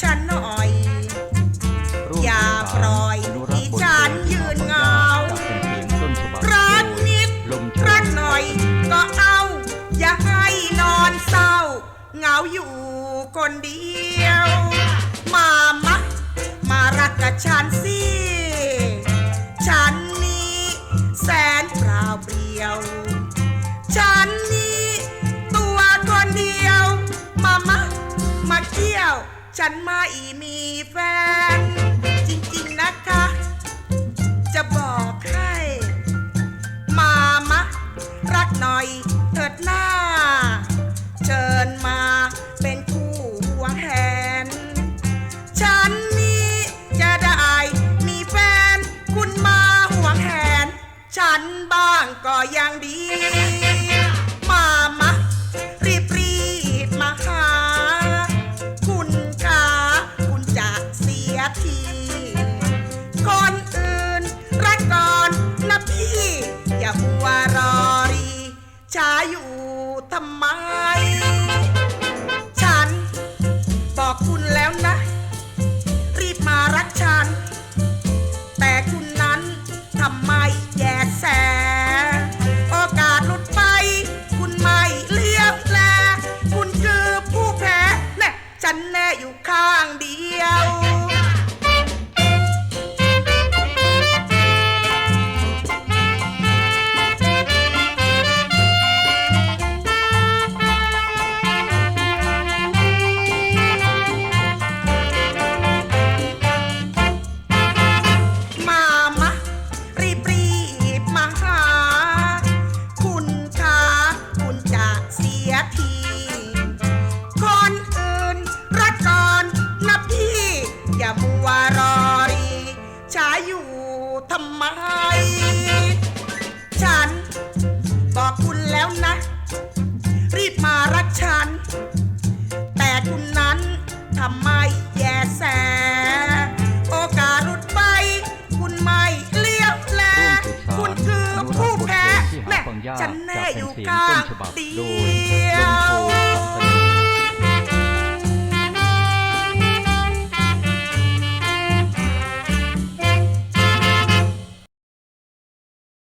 ฉันหน่อย อย่าปล่อยที่ฉันยืนเงารักนิดรักหน่อย ก็เอา อย่าให้นอนเศร้าเหงาอยู่คนเดียว มามามารักกับฉัน ฉันไม่มีแฟน จริงๆนะคะ จะบอกให้ มามะ รักหน่อยเถิดหน้า เชิญมาเป็นคู่หัวแหน ฉันนี้จะได้มีแฟน คุณมาห่วงแหน ฉันบ้างก็ยังดีำไม ฉันบอกคุณแล้วนะ รีบมารักฉัน แต่คุณนั้นทำไมแยกแส โอกาสหลุดไป คุณไม่เลี้ยวแล คุณคือผู้แพ้แน่ฉันแน่อยู่ข้างเดียว ฉัน บอกคุณแล้วนะ รีบมารักฉัน แต่คุณนั้นทำไมแยแส โอกาสหลุดไป คุณไม่เลี้ยวแล คุณคือผู้แพ้แน่ฉันแน่อยู่ข้างเดี